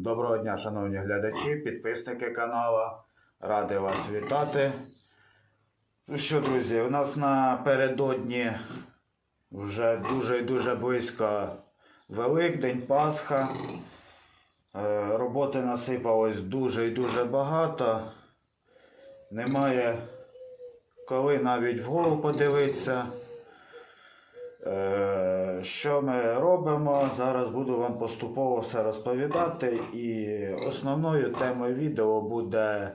Доброго дня, шановні глядачі, підписники каналу. Радий вас вітати. Ну що, друзі, у нас напередодні вже дуже і дуже близько Великдень, Пасха. Е, Роботи насипалось дуже і дуже багато. Немає коли навіть вгору подивитися. Що ми робимо? Зараз буду вам поступово все розповідати. І основною темою відео буде,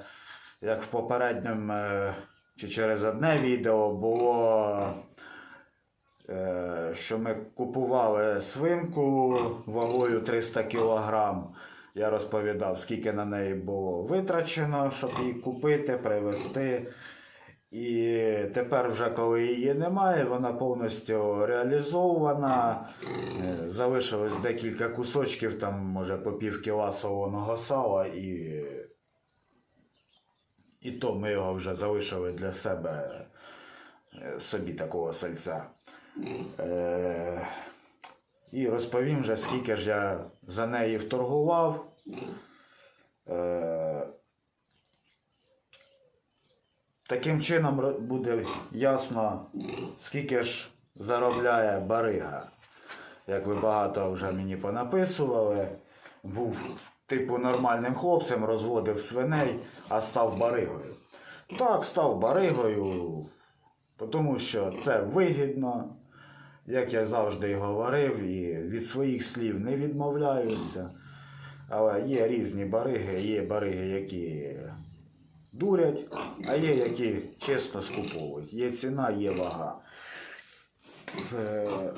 як в попередньому е, чи через одне відео було, е, що ми купували свинку вагою 300 кг. Я розповідав, скільки на неї було витрачено, щоб її купити, привезти. І тепер, вже коли її немає, вона повністю реалізована. Е, Залишилось декілька кусочків, там, може, по пів кіла солоного сала, і, і то ми його вже залишили для себе е, собі такого сальця. Е, і розповім вже, скільки ж я за неї вторгував. Е, Таким чином буде ясно, скільки ж заробляє барига. Як ви багато вже мені понаписували, був типу нормальним хлопцем, розводив свиней, а став баригою. Так, став баригою, тому що це вигідно, як я завжди і говорив, і від своїх слів не відмовляюся. Але є різні бариги, є бариги, які дурять, а є які чесно скуповують. Є ціна, є вага. Е,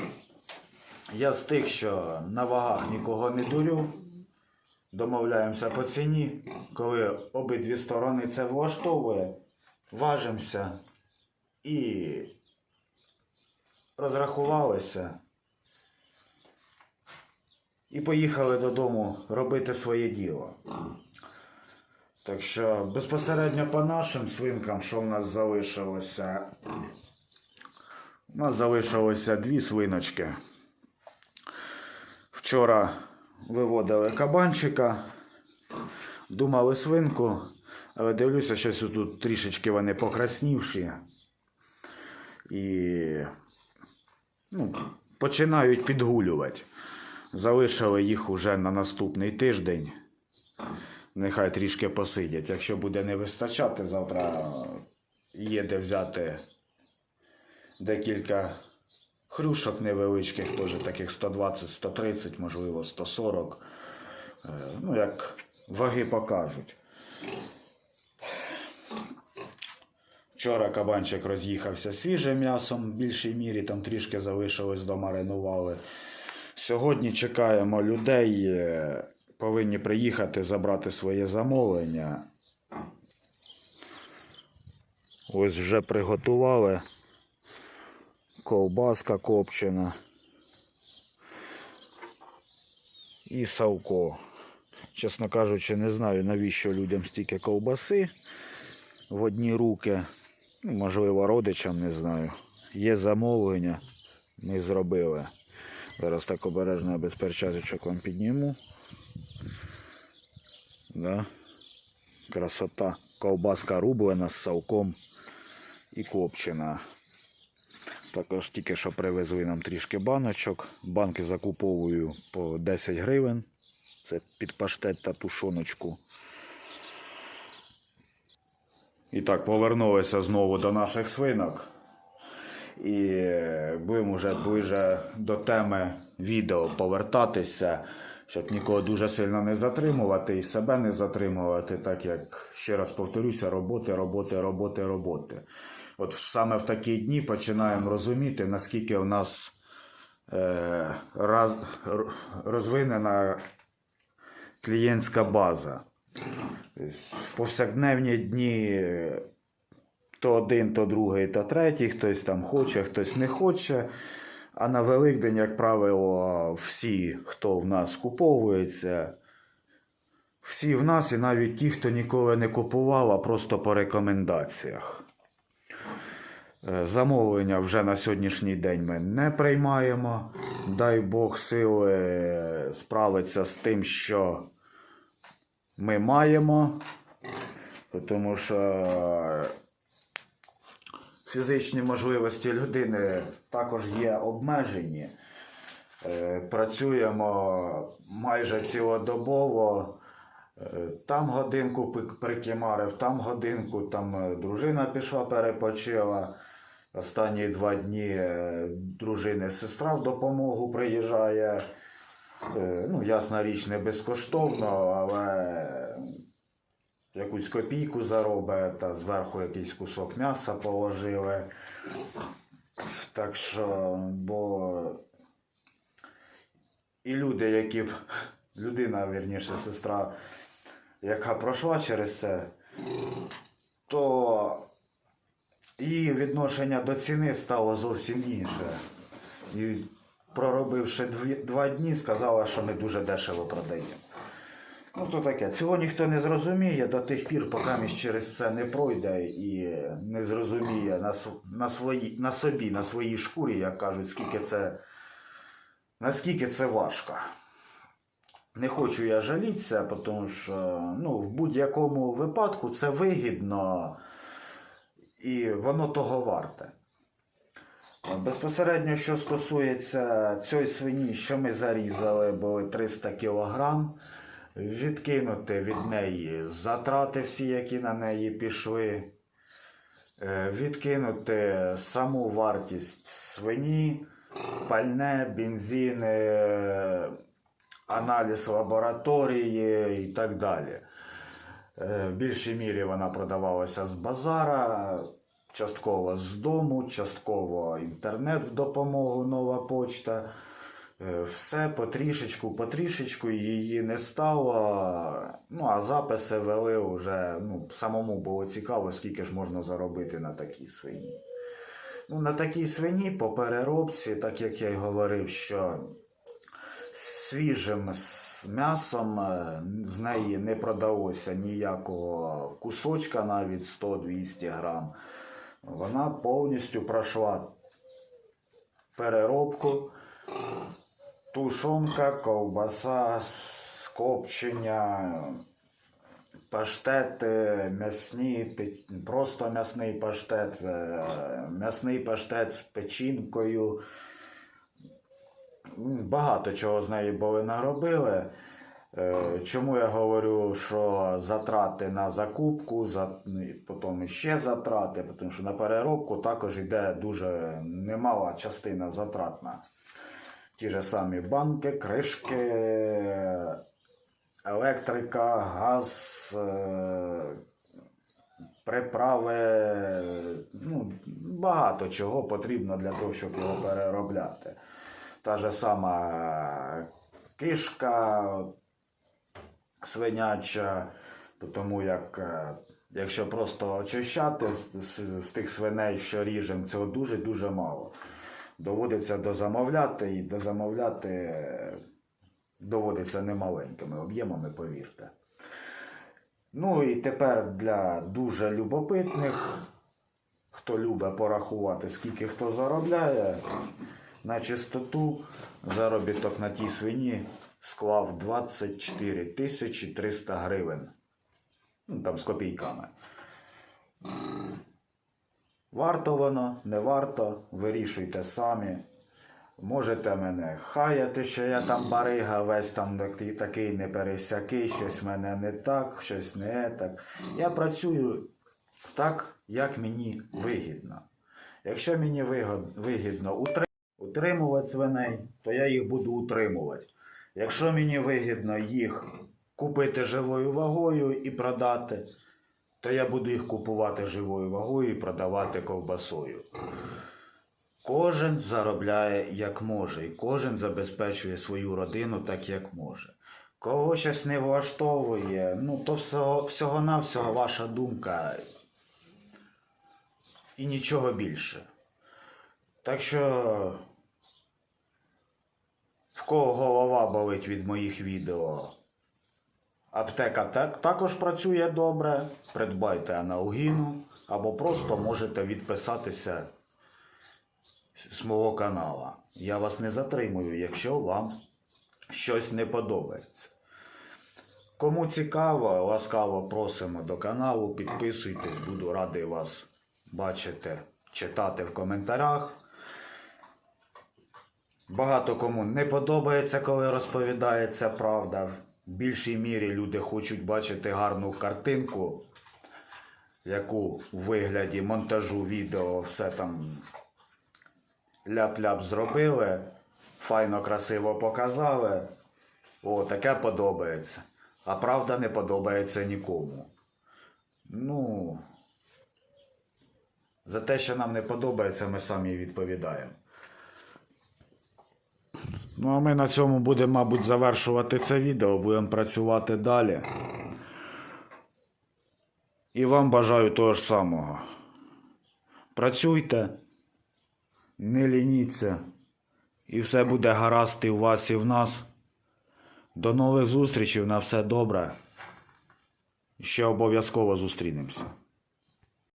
Я з тих, що на вагах нікого не дурю. Домовляємося по ціні. Коли обидві сторони це влаштовує, важимося і розрахувалися. І поїхали додому робити своє діло. Так що безпосередньо по нашим свинкам, що в нас залишилося? У нас залишилося дві свиночки. Вчора виводили кабанчика, думали свинку, але дивлюся, що тут трішечки вони покраснівші. І ну, починають підгулювати. Залишили їх уже на наступний тиждень. Нехай трішки посидять. Якщо буде не вистачати, завтра є де взяти декілька хрюшок невеличких, теж таких 120-130, можливо, 140. Е, Ну, як ваги покажуть. Вчора кабанчик роз'їхався свіжим м'ясом, в більшій мірі там трішки залишилось, домаринували. Сьогодні чекаємо людей, е, повинні приїхати забрати своє замовлення. Ось вже приготували ковбаска копчена і савко. Чесно кажучи, не знаю, навіщо людям стільки ковбаси в одні руки. Ну, можливо, родичам не знаю. Є замовлення, ми зробили. Зараз так обережно без перчаточок вам підніму. Да. Красота. Ковбаска рублена з салком і копчена. Також тільки що привезли нам трішки баночок. Банки закуповую по 10 гривень. Це під паштет та тушоночку. І так, повернулися знову до наших свинок. І будемо вже ближе до теми відео повертатися, щоб нікого дуже сильно не затримувати і себе не затримувати, так як, ще раз повторюся, роботи, роботи, роботи, роботи. От саме в такі дні починаємо розуміти, наскільки у нас е, раз, розвинена клієнтська база. В повсякденні дні е, то один, то другий, то третій, хтось там хоче, хтось не хоче. А на Великдень, як правило, всі, хто в нас куповується, всі в нас, і навіть ті, хто ніколи не купував, а просто по рекомендаціях. Е, Замовлення вже на сьогоднішній день ми не приймаємо. Дай Бог сили справиться з тим, що ми маємо, тому що фізичні можливості людини також є обмежені. Е, Працюємо майже цілодобово. Е, Там годинку прикимарив, там годинку, там е, дружина пішла, перепочила. Останні два дні дружини сестра в допомогу приїжджає. Ну, ясна річ, не безкоштовно, але якусь копійку заробить, та зверху якийсь кусок м'яса положили. Так що, бо і люди, які б, людина, вірніше, сестра, яка пройшла через це, то її відношення до ціни стало зовсім інше. І проробивши два дні, сказала, що ми дуже дешево продаємо. Ну, то таке. Цього ніхто не зрозуміє до тих пір, поки він через це не пройде і не зрозуміє на, на, свої, на собі, на своїй шкурі, як кажуть, скільки це, наскільки це важко. Не хочу я жалітися, тому що ну, в будь-якому випадку це вигідно і воно того варте. Безпосередньо, що стосується цієї свині, що ми зарізали, були 300 кг, відкинути від неї затрати всі, які на неї пішли, е, відкинути саму вартість свині, пальне, бензин, аналіз лабораторії і так далі. Е, В більшій мірі вона продавалася з базара, частково з дому, частково інтернет в допомогу, нова почта. Е, Все потрішечку, потрішечку її не стало. Ну, а записи вели вже, ну, самому було цікаво, скільки ж можна заробити на такій свині. Ну, на такій свині по переробці, так як я й говорив, що свіжим м'ясом е, з неї не продалося ніякого кусочка, навіть 100-200 грам. Вона повністю пройшла переробку, тушонка, ковбаса, скопчення, паштети, м'ясні, просто м'ясний паштет, е, м'ясний паштет з печінкою. Багато чого з неї були наробили. Е, Чому я говорю, що затрати на закупку, за, ну, потім ще затрати, тому що на переробку також йде дуже немала частина затратна. Ті ж самі банки, кришки, електрика, газ, е, приправи, ну, багато чого потрібно для того, щоб його переробляти. Та ж сама кишка свиняча, тому як е, якщо просто очищати з, з, з тих свиней, що ріжемо, цього дуже-дуже мало. Доводиться дозамовляти і дозамовляти е, доводиться немаленькими об'ємами, повірте. Ну і тепер для дуже любопитних, хто любить порахувати, скільки хто заробляє, на чистоту заробіток на тій свині склав 24 тисячі 300 гривень. Ну, там з копійками. Варто воно, не варто, вирішуйте самі. Можете мене хаяти, що я там барига, весь там такий, такий непересякий, щось в мене не так, щось не так. Я працюю так, як мені вигідно. Якщо мені вигідно утримувати свиней, то я їх буду утримувати. Якщо мені вигідно їх купити живою вагою і продати, то я буду їх купувати живою вагою і продавати ковбасою. Кожен заробляє як може, і кожен забезпечує свою родину так, як може. Кого щось не влаштовує, ну то всього, всього-навсього ваша думка і нічого більше. Так що, в кого голова болить від моїх відео, аптека так, також працює добре. Придбайте аналгіну або просто можете відписатися з мого канала. Я вас не затримую, якщо вам щось не подобається. Кому цікаво, ласкаво просимо до каналу, підписуйтесь, буду радий вас бачити, читати в коментарях. Багато кому не подобається, коли розповідається правда. Більшій мірі люди хочуть бачити гарну картинку, яку в вигляді монтажу відео все там ляп-ляп зробили, файно красиво показали. О, таке подобається. А правда не подобається нікому. Ну, за те, що нам не подобається, ми самі відповідаємо. Ну, а ми на цьому будемо, мабуть, завершувати це відео, будемо працювати далі. І вам бажаю того ж самого. Працюйте, не лініться, і все буде гаразд і в вас, і в нас. До нових зустрічей, на все добре. Ще обов'язково зустрінемося.